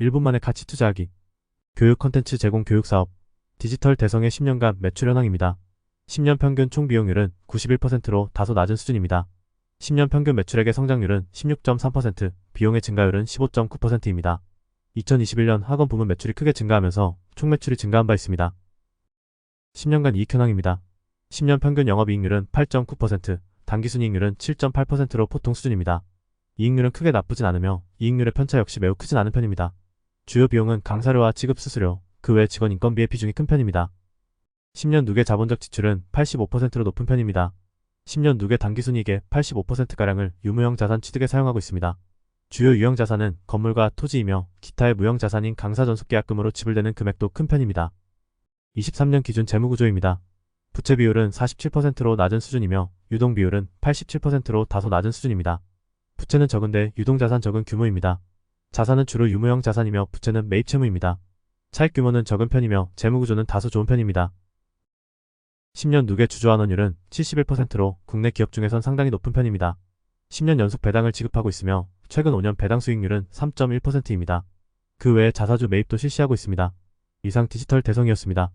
1분 만에 가치 투자하기. 교육 콘텐츠 제공 교육 사업. 디지털 대성의 10년간 매출 현황입니다. 10년 평균 총 비용률은 91%로 다소 낮은 수준입니다. 10년 평균 매출액의 성장률은 16.3%, 비용의 증가율은 15.9%입니다. 2021년 학원 부문 매출이 크게 증가하면서 총 매출이 증가한 바 있습니다. 10년간 이익 현황입니다. 10년 평균 영업이익률은 8.9%, 단기순이익률은 7.8%로 보통 수준입니다. 이익률은 크게 나쁘진 않으며 이익률의 편차 역시 매우 크진 않은 편입니다. 주요 비용은 강사료와 지급 수수료, 그 외 직원 인건비의 비중이 큰 편입니다. 10년 누계 자본적 지출은 85%로 높은 편입니다. 10년 누계 단기순이익의 85%가량을 유무형 자산 취득에 사용하고 있습니다. 주요 유형 자산은 건물과 토지이며 기타의 무형 자산인 강사 전속 계약금으로 지불되는 금액도 큰 편입니다. 23년 기준 재무구조입니다. 부채 비율은 47%로 낮은 수준이며 유동 비율은 87%로 다소 낮은 수준입니다. 부채는 적은데 유동자산 적은 규모입니다. 자산은 주로 유무형 자산이며 부채는 매입 채무입니다. 차익 규모는 적은 편이며 재무 구조는 다소 좋은 편입니다. 10년 누계 주주환원율은 71%로 국내 기업 중에선 상당히 높은 편입니다. 10년 연속 배당을 지급하고 있으며 최근 5년 배당 수익률은 3.1%입니다. 그 외에 자사주 매입도 실시하고 있습니다. 이상 디지털 대성이었습니다.